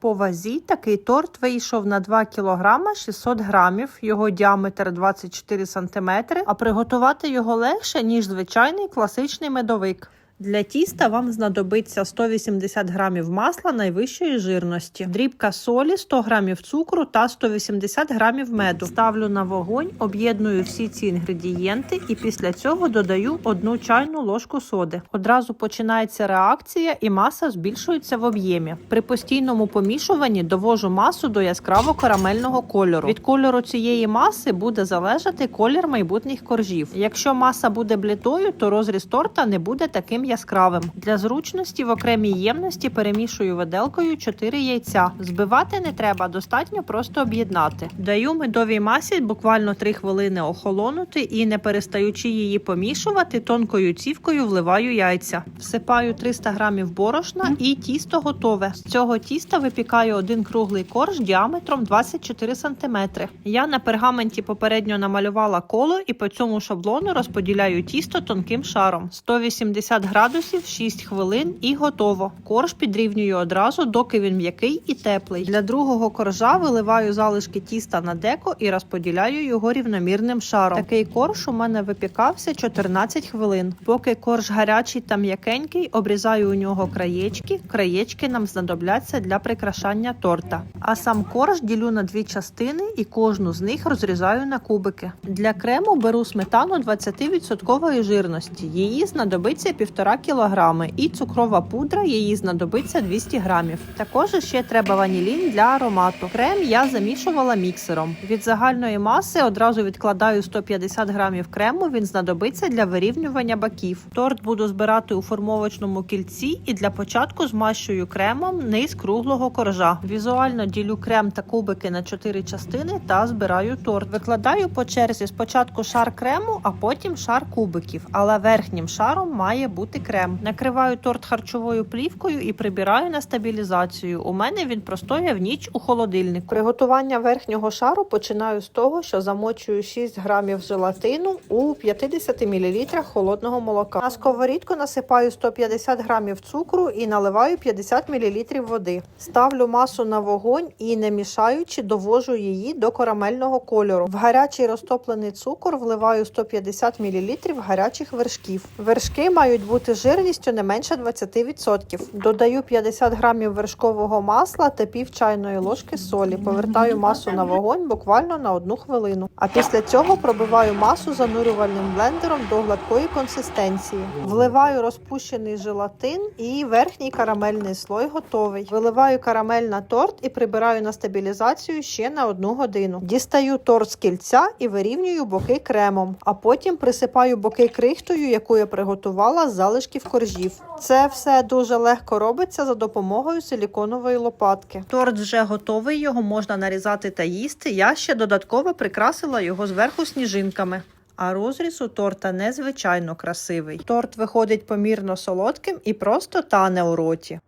По вазі. Такий торт вийшов на 2 кг 600 грамів, його діаметр 24 см, а приготувати його легше, ніж звичайний класичний медовик. Для тіста вам знадобиться 180 грамів масла найвищої жирності, дрібка солі, 100 грамів цукру та 180 грамів меду. Ставлю на вогонь, об'єдную всі ці інгредієнти і після цього додаю одну чайну ложку соди. Одразу починається реакція і маса збільшується в об'ємі. При постійному помішуванні довожу масу до яскраво карамельного кольору. Від кольору цієї маси буде залежати колір майбутніх коржів. Якщо маса буде блітою, то розріз торта не буде таким яскравим. Для зручності в окремій ємності перемішую виделкою 4 яйця. Збивати не треба, достатньо просто об'єднати. Даю медовій масі буквально 3 хвилини охолонути і, не перестаючи її помішувати, тонкою цівкою вливаю яйця. Всипаю 300 грамів борошна і тісто готове. З цього тіста випікаю один круглий корж діаметром 24 см. Я на пергаменті попередньо намалювала коло і по цьому шаблону розподіляю тісто тонким шаром. 180 градусів 6 хвилин і готово. Корж підрівнюю одразу, доки він м'який і теплий. Для другого коржа виливаю залишки тіста на деко і розподіляю його рівномірним шаром. Такий корж у мене випікався 14 хвилин. Поки корж гарячий та м'якенький, обрізаю у нього краєчки. Краєчки нам знадобляться для прикрашання торта. А сам корж ділю на дві частини і кожну з них розрізаю на кубики. Для крему беру сметану 20% жирності. Її знадобиться 1,5 кг і цукрова пудра її знадобиться 200 грамів. Також ще треба ванілін для аромату. Крем я замішувала міксером. Від загальної маси одразу відкладаю 150 грамів крему. Він знадобиться для вирівнювання боків. Торт буду збирати у формовочному кільці і для початку змащую кремом низ круглого коржа. Візуально ділю крем та кубики на 4 частини та збираю торт. Викладаю по черзі спочатку шар крему, а потім шар кубиків. Але верхнім шаром має бути крем. Накриваю торт харчовою плівкою і прибираю на стабілізацію. У мене він простояв ніч у холодильнику. Приготування верхнього шару починаю з того, що замочую 6 грамів желатину у 50 мл холодного молока. На сковорідку насипаю 150 грамів цукру і наливаю 50 мл води. Ставлю масу на вогонь і не мішаючи довожу її до карамельного кольору. В гарячий розтоплений цукор вливаю 150 мл гарячих вершків. Вершки мають бути жирністю не менше 20%. Додаю 50 грамів вершкового масла та пів чайної ложки солі. Повертаю масу на вогонь буквально на одну хвилину. А після цього пробиваю масу занурювальним блендером до гладкої консистенції. Вливаю розпущений желатин і верхній карамельний слой готовий. Виливаю карамель на торт і прибираю на стабілізацію ще на одну годину. Дістаю торт з кільця і вирівнюю боки кремом, а потім присипаю боки крихтою, яку я приготувала з залишків коржів. Це все дуже легко робиться за допомогою силіконової лопатки. Торт вже готовий, його можна нарізати та їсти. Я ще додатково прикрасила його зверху сніжинками. А розріз у торта незвичайно красивий. Торт виходить помірно солодким і просто тане у роті.